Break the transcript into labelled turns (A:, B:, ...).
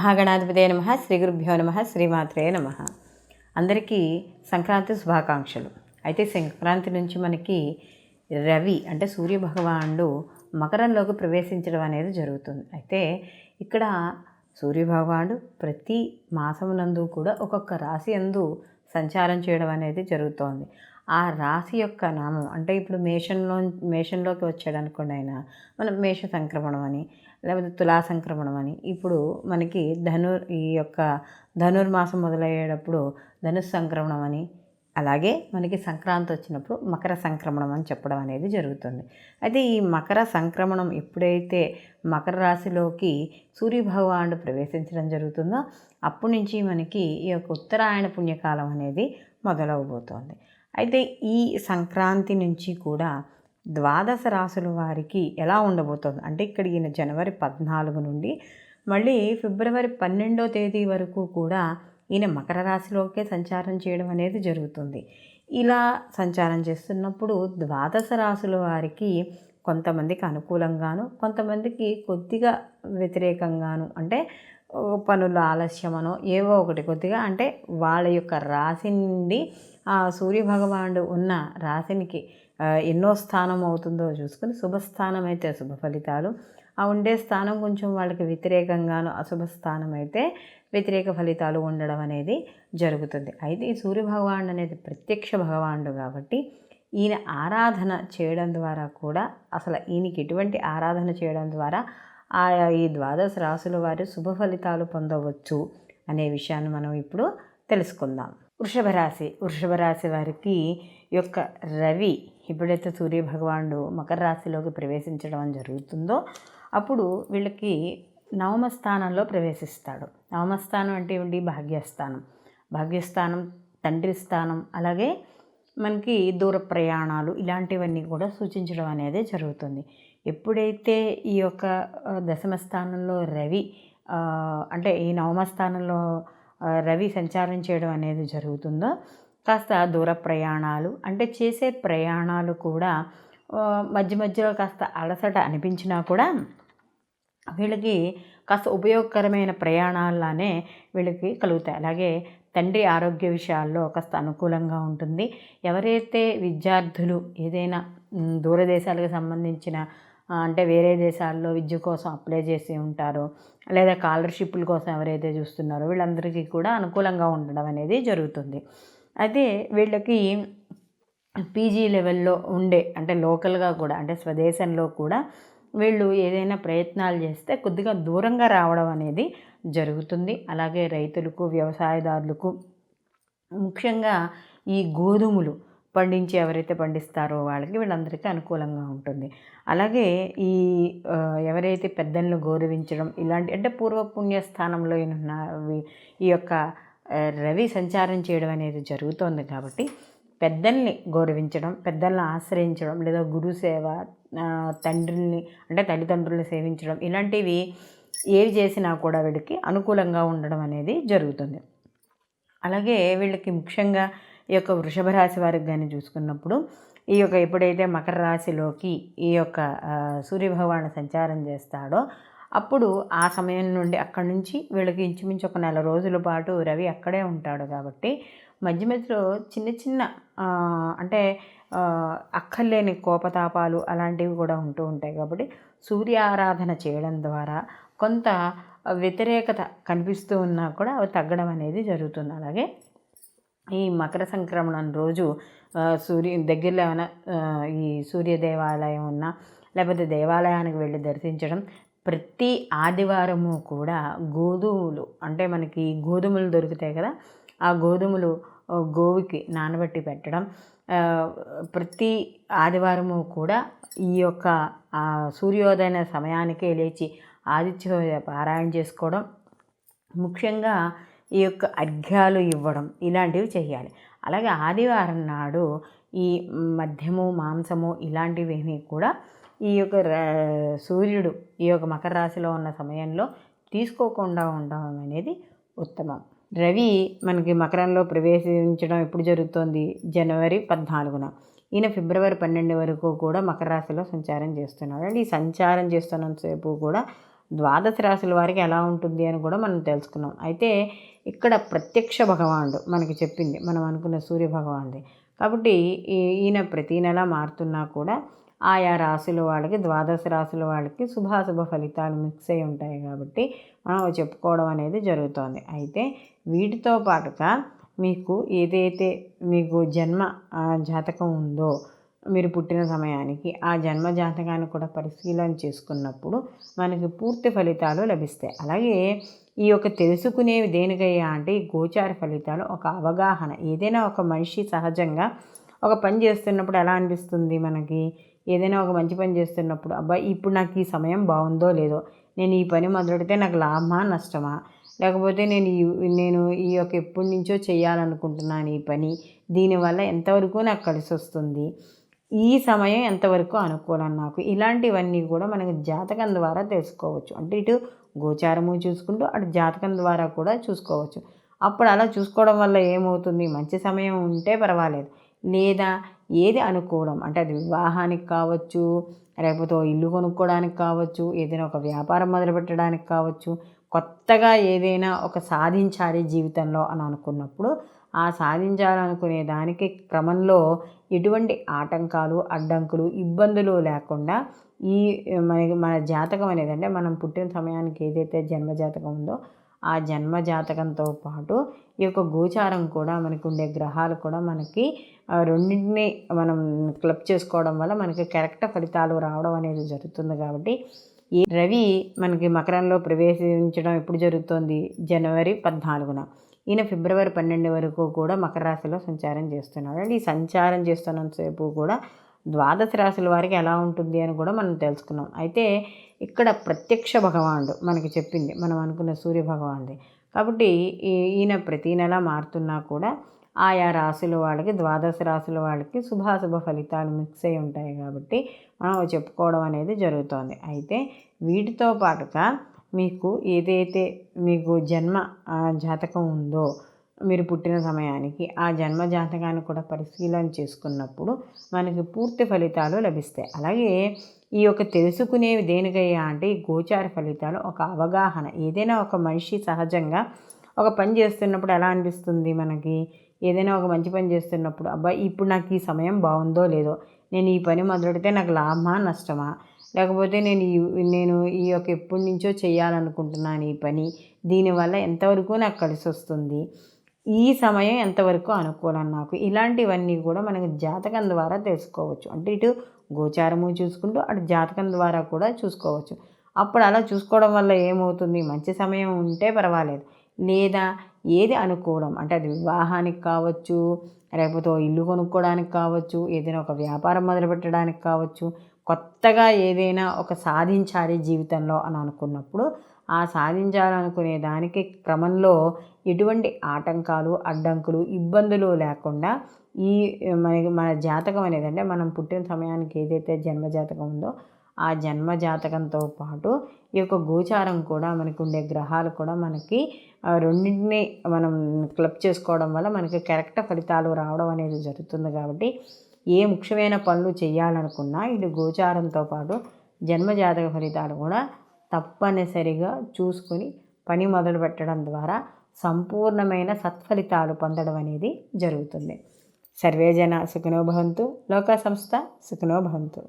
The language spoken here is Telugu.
A: మహాగణాధిపతే నమ శ్రీ గురుభ్యో నమ శ్రీమాత్రే నమ. అందరికీ సంక్రాంతి శుభాకాంక్షలు. అయితే సంక్రాంతి నుంచి మనకి రవి అంటే సూర్య భగవానుడు మకరంలోకి ప్రవేశించడం అనేది జరుగుతుంది. అయితే ఇక్కడ సూర్యభగవానుడు ప్రతి మాసమునందు కూడా ఒక్కొక్క రాశి అందు సంచారం చేయడం అనేది జరుగుతోంది. ఆ రాశి యొక్క నామం అంటే ఇప్పుడు మేషంలో మేషంలోకి వచ్చాడు అనుకోండి ఆయన మనం మేష సంక్రమణం అని లేకపోతే తులా సంక్రమణం అని. ఇప్పుడు మనకి ధనుర్ ఈ యొక్క ధనుర్మాసం మొదలయ్యేటప్పుడు ధనుస్ సంక్రమణం అని అలాగే మనకి సంక్రాంతి వచ్చినప్పుడు మకర సంక్రమణం అని చెప్పడం అనేది జరుగుతుంది. అయితే ఈ మకర సంక్రమణం ఎప్పుడైతే మకర రాశిలోకి సూర్యభగవానుడు ప్రవేశించడం జరుగుతుందో అప్పటి నుంచి మనకి ఈ యొక్క ఉత్తరాయణ పుణ్యకాలం అనేది మొదలవబోతోంది. అయితే ఈ సంక్రాంతి నుంచి కూడా ద్వాదశ రాసుల వారికి ఎలా ఉండబోతోంది? అంటే ఇక్కడ ఈయన జనవరి పద్నాలుగు నుండి మళ్ళీ ఫిబ్రవరి పన్నెండో తేదీ వరకు కూడా ఈయన మకర రాశిలోకే సంచారం చేయడం అనేది జరుగుతుంది. ఇలా సంచారం చేస్తున్నప్పుడు ద్వాదశ రాసుల వారికి కొంతమందికి అనుకూలంగాను కొంతమందికి కొద్దిగా వ్యతిరేకంగాను అంటే పనుల ఆలస్యమనో ఏవో ఒకటి కొద్దిగా అంటే వాళ్ళ యొక్క రాశి నుండి ఆ సూర్యభగవానుడు ఉన్న రాశినికి ఎన్నో స్థానం అవుతుందో చూసుకుని శుభస్థానం అయితే శుభ ఫలితాలు. ఆ ఉండే స్థానం కొంచెం వాళ్ళకి వ్యతిరేకంగాను అశుభ స్థానం అయితే వ్యతిరేక ఫలితాలు ఉండడం అనేది జరుగుతుంది. అయితే ఈ సూర్యభగవానుడు అనేది ప్రత్యక్ష భగవానుడు కాబట్టి ఈయన ఆరాధన చేయడం ద్వారా కూడా అసలు ఈయనకి ఎటువంటి ఆరాధన చేయడం ద్వారా ఆయా ఈ ద్వాదశ రాసుల వారు శుభ ఫలితాలు పొందవచ్చు అనే విషయాన్ని మనం ఇప్పుడు తెలుసుకుందాం. వృషభ రాశి వృషభ రాశి వారికి యొక్క రవి ఎప్పుడైతే సూర్యభగవానుడు మకర రాశిలోకి ప్రవేశించడం జరుగుతుందో అప్పుడు వీళ్ళకి నవమ స్థానంలో ప్రవేశిస్తాడు. నవమ స్థానం అంటే ఏమిటి? భాగ్యస్థానం. భాగ్యస్థానం తండ్రి స్థానం అలాగే మనకి దూర ప్రయాణాలు ఇలాంటివన్నీ కూడా సూచించడం అనేది జరుగుతుంది. ఎప్పుడైతే ఈ యొక్క దశమ స్థానంలో రవి అంటే ఈ నవమ స్థానంలో రవి సంచారం చేయడం అనేది జరుగుతుందో కాస్త దూర ప్రయాణాలు అంటే చేసే ప్రయాణాలు కూడా మధ్య మధ్యలో కాస్త అలసట అనిపించినా కూడా వీళ్ళకి కాస్త ఉపయోగకరమైన ప్రయాణాల్లానే వీళ్ళకి కలుగుతాయి. అలాగే తండ్రి ఆరోగ్య విషయాల్లో కాస్త అనుకూలంగా ఉంటుంది. ఎవరైతే విద్యార్థులు ఏదైనా దూరదేశాలకు సంబంధించిన అంటే వేరే దేశాల్లో విద్య కోసం అప్లై చేసి ఉంటారో లేదా స్కాలర్షిప్ల కోసం ఎవరైతే చూస్తున్నారో వీళ్ళందరికీ కూడా అనుకూలంగా ఉండడం అనేది జరుగుతుంది. అయితే వీళ్ళకి పీజీ లెవెల్లో ఉండే అంటే లోకల్గా కూడా అంటే స్వదేశంలో కూడా వీళ్ళు ఏదైనా ప్రయత్నాలు చేస్తే కొద్దిగా దూరంగా రావడం అనేది జరుగుతుంది. అలాగే రైతులకు వ్యవసాయదారులకు ముఖ్యంగా ఈ గోధుమలు పండించి ఎవరైతే పండిస్తారో వాళ్ళకి వీళ్ళందరికీ అనుకూలంగా ఉంటుంది. అలాగే ఈ ఎవరైతే పెద్దలను గౌరవించడం ఇలాంటి అంటే పూర్వ పుణ్యస్థానంలో ఉన్న ఈ యొక్క రవి సంచారం చేయడం అనేది జరుగుతోంది కాబట్టి పెద్దల్ని గౌరవించడం పెద్దల్ని ఆశ్రయించడం లేదా గురు సేవ తండ్రిని అంటే తల్లిదండ్రులను సేవించడం ఇలాంటివి ఏవి చేసినా కూడా వీళ్ళకి అనుకూలంగా ఉండడం అనేది జరుగుతుంది. అలాగే వీళ్ళకి ముఖ్యంగా ఈ యొక్క వృషభ రాశి వారికి కానీ చూసుకున్నప్పుడు ఈ యొక్క ఎప్పుడైతే మకర రాశిలోకి ఈ యొక్క సూర్యభగవాను సంచారం చేస్తాడో అప్పుడు ఆ సమయం నుండి అక్కడి నుంచి వీళ్ళకి ఇంచుమించు ఒక నెల రోజుల పాటు రవి అక్కడే ఉంటాడు కాబట్టి మధ్య మధ్యలో చిన్న చిన్న అంటే అక్కర్లేని కోపతాపాలు అలాంటివి కూడా ఉంటూ ఉంటాయి కాబట్టి సూర్య ఆరాధన చేయడం ద్వారా కొంత వ్యతిరేకత కనిపిస్తూ ఉన్నా కూడా అవి తగ్గడం అనేది జరుగుతుంది. అలాగే ఈ మకర సంక్రమణం రోజు సూర్య దగ్గరలో ఏమైనా ఈ సూర్య దేవాలయం ఉన్నా లేకపోతే దేవాలయానికి వెళ్ళి దర్శించడం ప్రతి ఆదివారము కూడా గోధుమలు అంటే మనకి గోధుమలు దొరుకుతాయి కదా ఆ గోధుమలు గోవుకి నానబెట్టి పెట్టడం ప్రతి ఆదివారము కూడా ఈ యొక్క సూర్యోదయ సమయానికే లేచి ఆదిత్య పారాయణ చేసుకోవడం ముఖ్యంగా ఈ యొక్క అర్ఘ్యాలు ఇవ్వడం ఇలాంటివి చేయాలి. అలాగే ఆదివారం నాడు ఈ మద్యము మాంసము ఇలాంటివి ఏమీ కూడా ఈ యొక్క సూర్యుడు ఈ యొక్క మకర రాశిలో ఉన్న సమయంలో తీసుకోకుండా ఉండడం అనేది ఉత్తమం. రవి మనకి మకరంలో ప్రవేశించడం ఎప్పుడు జరుగుతోంది? జనవరి పద్నాలుగున. ఈయన ఫిబ్రవరి పన్నెండు వరకు కూడా మకర రాశిలో సంచారం చేస్తున్నాడు. అండ్ ఈ సంచారం చేస్తున్నంతసేపు కూడా ద్వాదశ రాశుల వారికి ఎలా ఉంటుంది అని కూడా మనం తెలుసుకున్నాం. అయితే ఇక్కడ ప్రత్యక్ష భగవానుడు మనకి చెప్పింది మనం అనుకున్న సూర్య భగవానుడి. కాబట్టి ఈయన ప్రతీ నెల మారుతున్నా కూడా ఆయా రాసుల వాళ్ళకి ద్వాదశ రాసుల వాళ్ళకి శుభాశుభ ఫలితాలు మిక్స్ అయి ఉంటాయి కాబట్టి మనం చెప్పుకోవడం అనేది జరుగుతోంది. అయితే వీటితో పాటుగా మీకు ఏదైతే మీకు జన్మ జాతకం ఉందో మీరు పుట్టిన సమయానికి ఆ జన్మ జాతకాన్ని కూడా పరిశీలన చేసుకున్నప్పుడు మనకి పూర్తి ఫలితాలు లభిస్తాయి. అలాగే ఈ యొక్క తెలుసుకునేవి దేనికయ్యా అంటే ఈ గోచార ఫలితాలు ఒక అవగాహన. ఏదైనా ఒక మనిషి సహజంగా ఒక పని చేస్తున్నప్పుడు ఎలా అనిపిస్తుంది మనకి? ఏదైనా ఒక మంచి పని చేస్తున్నప్పుడు అబ్బాయి ఇప్పుడు నాకు ఈ సమయం బాగుందో లేదో నేను ఈ పని మొదలెడితే నాకు లాభమా నష్టమా? లేకపోతే నేను ఈ నేను ఈ యొక్క ఎప్పటి నుంచో చేయాలనుకుంటున్నాను ఈ పని దీనివల్ల ఎంతవరకు నాకు కలిసి వస్తుంది? ఈ సమయం ఎంతవరకు అనుకూలం నాకు? ఇలాంటివన్నీ కూడా మనకు జాతకం ద్వారా తెలుసుకోవచ్చు. అంటే ఇటు గోచారము చూసుకుంటూ అటు జాతకం ద్వారా కూడా చూసుకోవచ్చు. అప్పుడు అలా చూసుకోవడం వల్ల ఏమవుతుంది? మంచి సమయం ఉంటే పర్వాలేదు. లేదా ఏది అనుకూలం? అంటే అది వివాహానికి కావచ్చు లేకపోతే ఇల్లు కొనుక్కోవడానికి కావచ్చు ఏదైనా ఒక వ్యాపారం మొదలుపెట్టడానికి కావచ్చు కొత్తగా ఏదైనా ఒక సాధించాలి జీవితంలో అని అనుకున్నప్పుడు ఆ సాధించాలనుకునే దానికి క్రమంలో ఎటువంటి ఆటంకాలు అడ్డంకులు ఇబ్బందులు లేకుండా ఈ మనకి మన జాతకం అనేది అంటే మనం పుట్టిన సమయానికి ఏదైతే జన్మ జాతకం ఉందో ఆ జన్మ జాతకంతో పాటు ఈ యొక్క గోచారం కూడా మనకు ఉండే గ్రహాలు కూడా మనకి రెండింటిని మనం క్లబ్ చేసుకోవడం వల్ల మనకి కరెక్ట్ ఫలితాలు రావడం అనేది జరుగుతుంది కాబట్టి ఈ రవి మనకి మకరంలో ప్రవేశించడం ఎప్పుడు జరుగుతుంది? జనవరి పద్నాలుగున. ఈయన ఫిబ్రవరి పన్నెండు వరకు కూడా మకర రాశిలో సంచారం చేస్తున్నాడు. అండ్ ఈ సంచారం చేస్తున్నంతసేపు కూడా ద్వాదశ రాశుల వారికి ఎలా ఉంటుంది అని కూడా మనం తెలుసుకున్నాం. అయితే ఇక్కడ ప్రత్యక్ష భగవానుడు మనకి చెప్పింది మనం అనుకున్న సూర్య భగవానుడి. కాబట్టి ఈయన ప్రతీ నెల మారుతున్నా కూడా ఆయా రాశుల వాళ్ళకి ద్వాదశ రాశుల వాళ్ళకి శుభాశుభ ఫలితాలు మిక్స్ అయి ఉంటాయి కాబట్టి మనం చెప్పుకోవడం అనేది జరుగుతోంది. అయితే వీటితో పాటుగా మీకు ఏదైతే మీకు జన్మ జాతకం ఉందో మీరు పుట్టిన సమయానికి ఆ జన్మ జాతకాన్ని కూడా పరిశీలన చేసుకున్నప్పుడు మనకి పూర్తి ఫలితాలు లభిస్తాయి. అలాగే ఈ యొక్క తెలుసుకునేవి దేనికయ్యా అంటే ఈ గోచార ఫలితాలు ఒక అవగాహన. ఏదైనా ఒక మనిషి సహజంగా ఒక పని చేస్తున్నప్పుడు ఎలా అనిపిస్తుంది మనకి? ఏదైనా ఒక మంచి పని చేస్తున్నప్పుడు అబ్బాయి ఇప్పుడు నాకు ఈ సమయం బాగుందో లేదో? నేను ఈ పని మొదలెడితే నాకు లాభమా నష్టమా? లేకపోతే నేను ఈ నేను ఈ యొక్క ఎప్పటి నుంచో చేయాలనుకుంటున్నాను ఈ పని దీనివల్ల ఎంతవరకు నాకు కలిసి వస్తుంది ఈ సమయం ఎంతవరకు అనుకూలం నాకు? ఇలాంటివన్నీ కూడా మనకు జాతకం ద్వారా తెలుసుకోవచ్చు. అంటే ఇటు గోచారము చూసుకుంటూ అటు జాతకం ద్వారా కూడా చూసుకోవచ్చు. అప్పుడు అలా చూసుకోవడం వల్ల ఏమవుతుంది? మంచి సమయం ఉంటే పర్వాలేదు. లేదా ఏది అనుకూలం? అంటే అది వివాహానికి కావచ్చు లేకపోతే ఇల్లు కొనుక్కోవడానికి కావచ్చు ఏదైనా ఒక వ్యాపారం మొదలుపెట్టడానికి కావచ్చు కొత్తగా ఏదైనా ఒక సాధించాలి జీవితంలో అని అనుకున్నప్పుడు ఆ సాధించాలనుకునే దానికి క్రమంలో ఎటువంటి ఆటంకాలు అడ్డంకులు ఇబ్బందులు లేకుండా ఈ మనకి మన జాతకం అనేది అంటే మనం పుట్టిన సమయానికి ఏదైతే జన్మ జాతకం ఉందో ఆ జన్మ జాతకంతో పాటు ఈ యొక్క గోచారం కూడా మనకు ఉండే గ్రహాలు కూడా మనకి రెండింటిని మనం క్లబ్ చేసుకోవడం వల్ల మనకి కరెక్ట్ ఫలితాలు రావడం అనేది జరుగుతుంది కాబట్టి ఏ ముఖ్యమైన పనులు చేయాలనుకున్నా ఇది గోచారంతో పాటు జన్మ జాతక ఫలితాలు కూడా తప్పనిసరిగా చూసుకొని పని మొదలు పెట్టడం ద్వారా సంపూర్ణమైన సత్ఫలితాలు పొందడం అనేది జరుగుతుంది. సర్వేజన సుఖనోభవంతు లోక సంస్థ సుఖనోభవంతు